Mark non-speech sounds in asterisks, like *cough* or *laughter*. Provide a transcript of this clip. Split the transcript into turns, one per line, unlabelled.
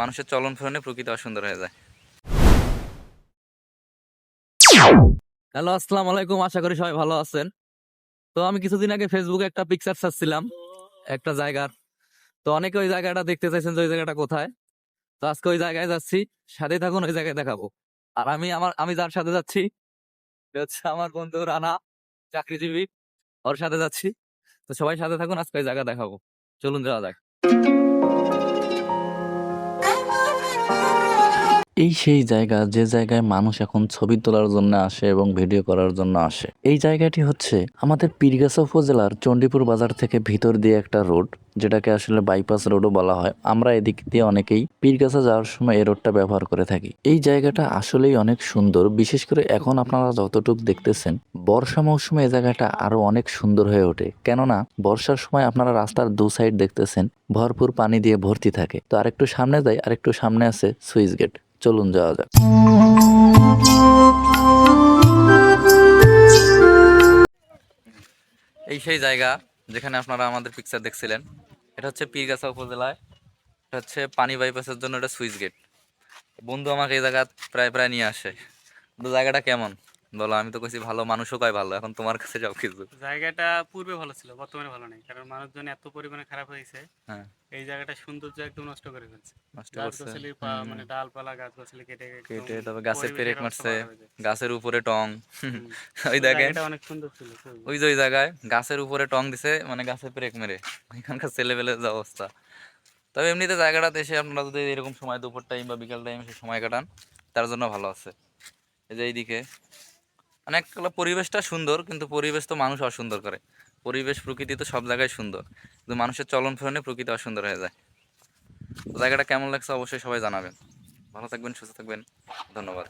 মানুষের চলন ফিরনে প্রকৃতি অসুন্দর হয়ে যায়। হ্যালো, আসসালামু আলাইকুম। আশা করি সবাই ভালো আছেন। তো আমি কিছুদিন আগে ফেসবুকে একটা পিকচার ছাড়ছিলাম, একটা জায়গার। তো অনেকে ওই জায়গাটা দেখতে চাইছেন যে ওই জায়গাটা কোথায়? তো আজকে ওই জায়গায় যাচ্ছি সাথে থাকুন, ওই জায়গায় দেখাবো। আর আমি আমার, আমি যার সাথে যাচ্ছি হচ্ছে আমার বন্ধু রানা, চাকরিজীবী। ওর সাথে যাচ্ছি। তো সবাই সাথে থাকুন, আজকে ওই জায়গা দেখাবো। চলুন, যাওয়া যাক।
এই সেই জায়গা, যে জায়গায় মানুষ এখন ছবি তোলার জন্য আসে এবং ভিডিও করার জন্য আসে। এই জায়গাটি হচ্ছে আমাদের পীরগাছা উপজেলার চণ্ডীপুর বাজার থেকে ভিতর দিয়ে একটা রোড, যেটাকে আসলে বাইপাস রোডও বলা হয়। আমরা এদিক দিয়ে অনেকেই পীরগাছা যাওয়ার সময় এই রোডটা ব্যবহার করে থাকি। এই জায়গাটা আসলেই অনেক সুন্দর। বিশেষ করে এখন আপনারা যতটুকু দেখতেছেন, বর্ষা মৌসুমে এই জায়গাটা আরও অনেক সুন্দর হয়ে ওঠে। কেননা, বর্ষার সময় আপনারা রাস্তার দু সাইড দেখতেছেন, ভরপুর পানি দিয়ে ভর্তি থাকে। তো আরেকটু সামনে যাই, আরেকটু সামনে আছে সুইচ গেট। চলুন যাওয়া যাক।
এই সেই জায়গা যেখানে আপনারা আমাদের পিকচার দেখছিলেন। এটা হচ্ছে পীরগাছা উপজেলায়। এটা হচ্ছে পানি বাইপাসের জন্য এটা সুইচ গেট বন্ধু আমাকে এই জায়গা প্রায় প্রায় নিয়ে আসে। জায়গাটা কেমন? বলো আমি তো কইছি ভালো মানুষও কয় ভালো এখন তোমার কাছে সব কিছু
জায়গাটা পূর্বে ভালো ছিল বর্তমানে ভালো নেই কারণ মানুষজন এত পরিমাণে খারাপ হয়েছে
হ্যাঁ।
এই জায়গাটা সৌন্দর্য একদম নষ্ট করে ফেলছে।
নষ্ট করছে।
মানে ডালপালা গাছ গাছালি কেটে
কেটে তবে গাছে
পরিবেশের
পেরেক মারছে। গাছের উপরে টং। *laughs* ওই
জায়গাটা অনেক সুন্দর ছিল
ওই যে ওই জায়গায় গাছের উপরে টং দিছে মানে গাছে ব্রেক মেরে। এখানকার ছেলেবেলের যে অবস্থা। তবে এমনিতে জায়গাটাতে এসে আপনারা যদি এরকম সময় দুপুর টাইম বা বিকাল টাইম এসে সময় কাটান তার জন্য ভালো আছে। এই যে এইদিকে অনেক পরিবেশটা সুন্দর, কিন্তু পরিবেশ তো মানুষ অসুন্দর করে। পরিবেশ প্রকৃতি তো সব জায়গায় সুন্দর। কিন্তু মানুষের চলন ফেরনে প্রকৃতি অসুন্দর হয়ে যায়। জায়গাটা কেমন লাগছে অবশ্যই সবাই জানাবেন। ভালো থাকবেন, সুস্থ থাকবেন। ধন্যবাদ।